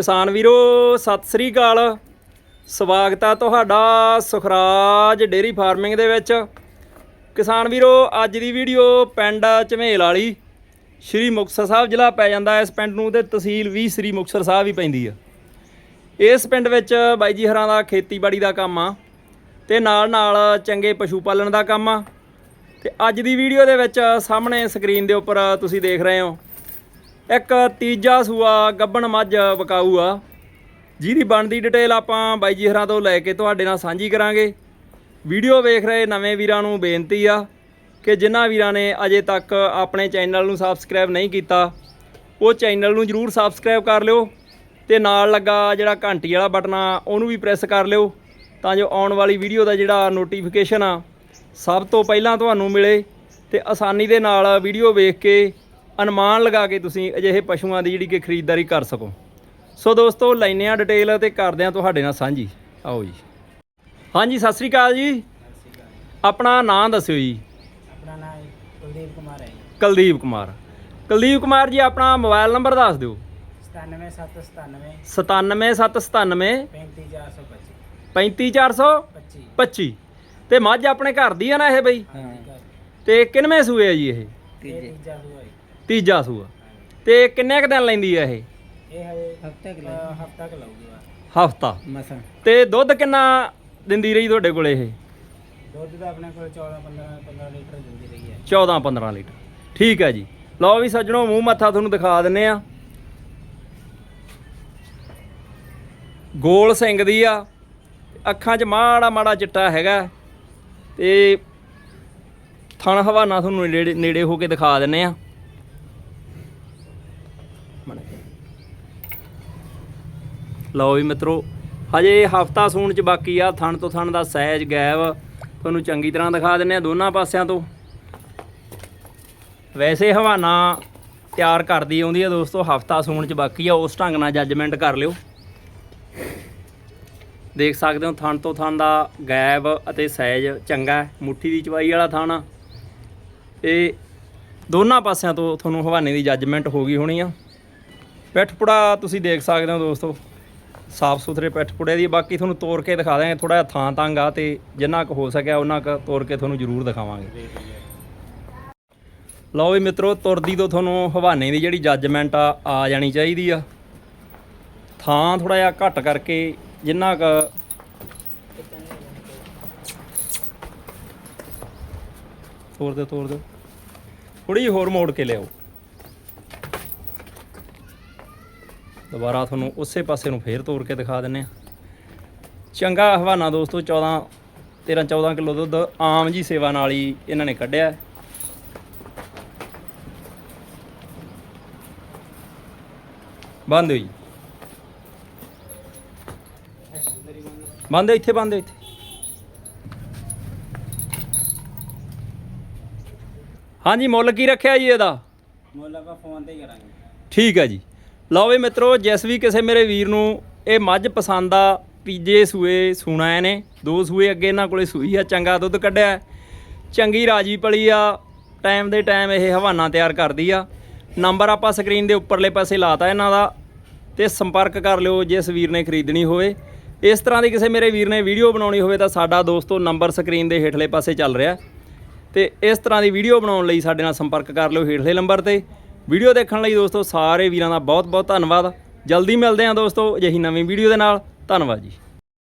ਕਿਸਾਨ ਵੀਰੋ, ਸਤਿ ਸ੍ਰੀ ਅਕਾਲ। ਸਵਾਗਤ ਆ ਤੁਹਾਡਾ ਸੁਖਰਾਜ ਡੇਰੀ ਫਾਰਮਿੰਗ ਦੇ ਵਿੱਚ। ਕਿਸਾਨ ਵੀਰੋ, ਅੱਜ ਦੀ ਵੀਡੀਓ ਪਿੰਡ ਝਮੇਲ ਵਾਲੀ, ਸ਼੍ਰੀ ਮੁਕਤਸਰ ਸਾਹਿਬ ਜ਼ਿਲ੍ਹਾ ਪੈ ਜਾਂਦਾ। ਇਸ ਪਿੰਡ ਨੂੰ ਤੇ ਤਹਿਸੀਲ ਵੀ ਸ਼੍ਰੀ ਮੁਕਤਸਰ ਸਾਹਿਬ ਹੀ ਪੈਂਦੀ ਆ। ਇਸ ਪਿੰਡ ਵਿੱਚ ਬਾਈ ਜੀ ਹਰਾਂ ਦਾ ਖੇਤੀਬਾੜੀ ਦਾ ਕੰਮ ਆ, ਤੇ ਨਾਲ ਨਾਲ ਚੰਗੇ ਪਸ਼ੂ ਪਾਲਣ ਦਾ ਕੰਮ ਆ। ਤੇ ਅੱਜ ਦੀ ਵੀਡੀਓ ਦੇ ਵਿੱਚ ਸਾਹਮਣੇ ਸਕਰੀਨ ਦੇ ਉੱਪਰ ਤੁਸੀਂ ਦੇਖ ਰਹੇ ਹੋ। ਇੱਕ ਤੀਜਾ ਸੂਆ ਗੱਬਣ ਮੱਝ ਵਕਾਊ ਆ। ਜਿਹਦੀ ਬਣਦੀ ਡਿਟੇਲ ਆਪਾਂ ਬਾਈ ਜੀ ਹਰਾਂ ਤੋਂ ਲੈ ਕੇ ਤੁਹਾਡੇ ਨਾਲ ਸਾਂਝੀ ਕਰਾਂਗੇ। ਵੀਡੀਓ ਵੇਖ ਰਹੇ ਨਵੇਂ ਵੀਰਾਂ ਨੂੰ ਬੇਨਤੀ ਆ ਕਿ ਜਿਨ੍ਹਾਂ ਵੀਰਾਂ ਨੇ ਅਜੇ ਤੱਕ ਆਪਣੇ ਚੈਨਲ ਨੂੰ ਸਬਸਕ੍ਰਾਈਬ ਨਹੀਂ ਕੀਤਾ, ਉਹ ਚੈਨਲ ਨੂੰ ਜਰੂਰ ਸਬਸਕ੍ਰਾਈਬ ਕਰ ਲਿਓ ਤੇ ਨਾਲ ਲੱਗਾ ਜਿਹੜਾ ਘੰਟੀ ਵਾਲਾ ਬਟਨ ਆ, ਉਹਨੂੰ ਵੀ ਪ੍ਰੈਸ ਕਰ ਲਿਓ ਤਾਂ ਜੋ ਆਉਣ ਵਾਲੀ ਵੀਡੀਓ ਦਾ ਜਿਹੜਾ ਨੋਟੀਫਿਕੇਸ਼ਨ ਆ, ਸਭ ਤੋਂ ਪਹਿਲਾਂ ਤੁਹਾਨੂੰ ਮਿਲੇ ਤੇ ਆਸਾਨੀ ਦੇ ਨਾਲ ਵੀਡੀਓ ਵੇਖ ਕੇ ਅਨੁਮਾਨ ਲਗਾ ਕੇ ਤੁਸੀਂ ਅਜਿਹੇ ਪਸ਼ੂਆਂ ਦੀ ਜਿਹੜੀ ਕਿ ਖਰੀਦਦਾਰੀ ਕਰ ਸਕੋ। ਸੋ ਦੋਸਤੋ ਲੈਨੇ ਆ ਡਿਟੇਲ ਤੇ ਕਰਦੇ ਆ ਤੁਹਾਡੇ ਨਾਲ ਸਾਂਝੀ। ਆਓ ਜੀ। ਹਾਂਜੀ ਸਤਿ ਸ੍ਰੀ ਅਕਾਲ ਜੀ। ਆਪਣਾ ਨਾਮ ਦੱਸਿਓ ਜੀ। ਆਪਣਾ ਨਾਮ ਕੁਲਦੀਪ ਕੁਮਾਰ ਹੈ। ਕੁਲਦੀਪ ਕੁਮਾਰ। ਕੁਲਦੀਪ ਕੁਮਾਰ ਜੀ ਆਪਣਾ ਮੋਬਾਈਲ ਨੰਬਰ ਦੱਸ ਦਿਓ। 97797 97797 35425 35425 25 ਤੇ ਮੱਝ ਆਪਣੇ ਘਰ ਦੀ ਆ ਨਾ ਇਹ ਬਈ? ਹਾਂ ਤੇ ਕਿੰਨਵੇਂ ਸੂਏ ਆ ਜੀ ਇਹ? ਇਹ ਤੀਜਾ ਸੂਆ ਹੈ ਤੀਜਾ ਸੂਆ। ਤੇ ਕਿੰਨੇ ਕ ਦਿਨ ਲੈਂਦੀ ਆ ਇਹ? ਇਹ ਹਫਤਾ ਕਿ ਹਫਤਾ ਕਿ ਲਾਊਗੀ ਹਫਤਾ। ਮਸਾਂ। ਤੇ ਦੁੱਧ ਕਿੰਨਾ ਦਿੰਦੀ ਰਹੀ ਤੁਹਾਡੇ ਕੋਲ ਇਹ? ਦੁੱਧ ਦਾ ਆਪਣੇ ਕੋਲ 14 15 15 ਲੀਟਰ ਦਿੰਦੀ ਰਹੀ ਹੈ। 14 15 ਲੀਟਰ। ਠੀਕ ਹੈ ਜੀ। ਲਓ ਵੀ ਸੱਜਣੋ ਮੂੰਹ ਮੱਥਾ ਤੁਹਾਨੂੰ ਦਿਖਾ ਦਿੰਨੇ ਆ। ਗੋਲ ਸਿੰਘ ਦੀ ਆ। ਅੱਖਾਂ 'ਚ ਮਾੜਾ ਮਾੜਾ ਚਿੱਟਾ ਹੈਗਾ। ਤੇ ਥਣ ਹਵਾਨਾ ਤੁਹਾਨੂੰ ਨੇੜੇ ਨੇੜੇ ਹੋ ਕੇ ਦਿਖਾ ਦਿੰਨੇ ਆ। ਲਓ ਵੀ ਮਿੱਤਰੋ, ਹਜੇ ਹਫਤਾ ਸੂਣ ਚ ਬਾਕੀ ਆ, ਥਣ ਤੋਂ ਥਣ ਦਾ ਸਾਈਜ਼ ਗੈਬ ਤੁਹਾਨੂੰ ਚੰਗੀ ਤਰ੍ਹਾਂ ਦਿਖਾ ਦਿੰਨੇ ਆ ਦੋਨਾਂ ਪਾਸਿਆਂ ਤੋਂ। ਵੈਸੇ ਹਵਾਨਾ ਤਿਆਰ ਕਰਦੀ ਆਉਂਦੀ ਆ ਦੋਸਤੋ, ਹਫਤਾ ਸੂਣ ਚ ਬਾਕੀ ਆ, ਉਸ ਢੰਗ ਨਾਲ ਜੱਜਮੈਂਟ ਕਰ ਲਿਓ। ਦੇਖ ਸਕਦੇ ਹੋ ਥਣ ਤੋਂ ਥਣ ਦਾ ਗੈਬ ਅਤੇ ਸਾਈਜ਼ ਚੰਗਾ ਮੁੱਠੀ ਦੀ ਚਵਾਈ ਵਾਲਾ ਥਣ। ਆ ਇਹ ਦੋਨਾਂ ਪਾਸਿਆਂ ਤੋਂ ਤੁਹਾਨੂੰ ਹਵਾਨੇ ਦੀ ਜੱਜਮੈਂਟ ਹੋ ਗਈ ਹੋਣੀ ਆ। ਪਿੱਠ ਪੁੜਾ ਤੁਸੀਂ ਦੇਖ ਸਕਦੇ ਹੋ ਦੋਸਤੋ। ਸਾਫ਼ ਸੁਥਰੇ ਪਿੱਠ ਪੁੜੇ ਦੀ, ਬਾਕੀ ਤੁਹਾਨੂੰ ਤੋਰ ਕੇ ਦਿਖਾ ਦਾਂਗੇ ਥੋੜਾ ਜਿਹਾ ਥਾਂ ਤੰਗ ਆ ਤੇ ਜਿੰਨਾ ਕੁ ਹੋ ਸਕਿਆ ਉਹਨਾਂ ਕੁ ਤੋਰ ਕੇ ਤੁਹਾਨੂੰ ਜ਼ਰੂਰ ਦਿਖਾਵਾਂਗੇ। ਲਓ ਵੀ ਮਿੱਤਰੋ, ਤੁਰਦੀ ਤੋਂ ਤੁਹਾਨੂੰ ਹਵਾਨੇ ਦੀ ਜਿਹੜੀ ਜੱਜਮੈਂਟ ਆ ਆ ਜਾਣੀ ਚਾਹੀਦੀ ਆ। ਥਾਂ ਥੋੜਾ ਜਿਹਾ ਘੱਟ ਕਰਕੇ ਜਿੰਨਾ ਕੁ ਤੋਰ ਦਿਓ ਤੋਰ ਦਿਓ। ਥੋੜੀ ਜਿਹੀ ਹੋਰ ਮੋੜ ਕੇ ਲਿਆਓ। ਦੁਬਾਰਾ ਤੁਹਾਨੂੰ ਉਸੇ ਪਾਸੇ ਨੂੰ ਫੇਰ ਤੋੜ ਕੇ ਦਿਖਾ ਦਿੰਨੇ ਆ ਚੰਗਾ ਹਵਾਨਾ ਦੋਸਤੋ 14 13 14 ਕਿਲੋ ਦੁੱਧ ਆਮ ਜੀ ਸੇਵਾ ਨਾਲ ਹੀ ਇਹਨਾਂ ਨੇ ਕੱਢਿਆ। ਬੰਦ ਜੀ ਬੰਦ ਇੱਥੇ ਬੰਦ ਇੱਥੇ। ਹਾਂਜੀ ਮੁੱਲ ਕੀ ਰੱਖਿਆ ਜੀ ਇਹਦਾ? ਮੁੱਲ ਆਪਾਂ ਫੋਨ ਤੇ ਹੀ ਕਰਾਂਗੇ। ਠੀਕ ਹੈ ਜੀ। ਲਓ ਵੀ ਮਿੱਤਰੋ, ਜਿਸ ਵੀ ਕਿਸੇ ਮੇਰੇ ਵੀਰ ਨੂੰ ਇਹ ਮੱਝ ਪਸੰਦ ਆ, ਤੀਜੇ ਸੂਏ ਸੂਣਾ ਇਹਨੇ, ਦੋ ਸੂਏ ਅੱਗੇ ਇਹਨਾਂ ਕੋਲੇ ਸੂਈ ਆ, ਚੰਗਾ ਦੁੱਧ ਕੱਢਿਆ ਚੰਗੀ ਰਾਜੀ ਪਲੀ ਆ, ਟਾਈਮ ਦੇ ਟਾਈਮ ਇਹ ਹਵਾਨਾ ਤਿਆਰ ਕਰਦੀ ਆ। ਨੰਬਰ ਆਪਾਂ ਸਕਰੀਨ ਦੇ ਉੱਪਰਲੇ ਪਾਸੇ ਲਾਤਾ ਇਹਨਾਂ ਦਾ ਤੇ ਸੰਪਰਕ ਕਰ ਲਿਓ ਜਿਸ ਵੀਰ ਨੇ ਖਰੀਦਣੀ ਹੋਵੇ। ਇਸ ਤਰ੍ਹਾਂ ਦੀ ਕਿਸੇ ਮੇਰੇ ਵੀਰ ਨੇ ਵੀਡੀਓ ਬਣਾਉਣੀ ਹੋਵੇ ਤਾਂ ਸਾਡਾ ਦੋਸਤੋ ਨੰਬਰ ਸਕਰੀਨ ਦੇ ਹੇਠਲੇ ਪਾਸੇ ਚੱਲ ਰਿਹਾ ਤੇ ਇਸ ਤਰ੍ਹਾਂ ਦੀ ਵੀਡੀਓ ਬਣਾਉਣ ਲਈ ਸਾਡੇ ਨਾਲ ਸੰਪਰਕ ਕਰ ਲਿਓ ਹੇਠਲੇ ਨੰਬਰ ਤੇ। ਵੀਡੀਓ ਦੇਖਣ ਲਈ ਦੋਸਤੋ ਸਾਰੇ ਵੀਰਾਂ ਦਾ ਬਹੁਤ ਬਹੁਤ ਧੰਨਵਾਦ। ਜਲਦੀ ਮਿਲਦੇ ਹਾਂ ਦੋਸਤੋ ਅਜਿਹੀ ਨਵੀਂ ਵੀਡੀਓ ਦੇ ਨਾਲ। ਧੰਨਵਾਦ ਜੀ।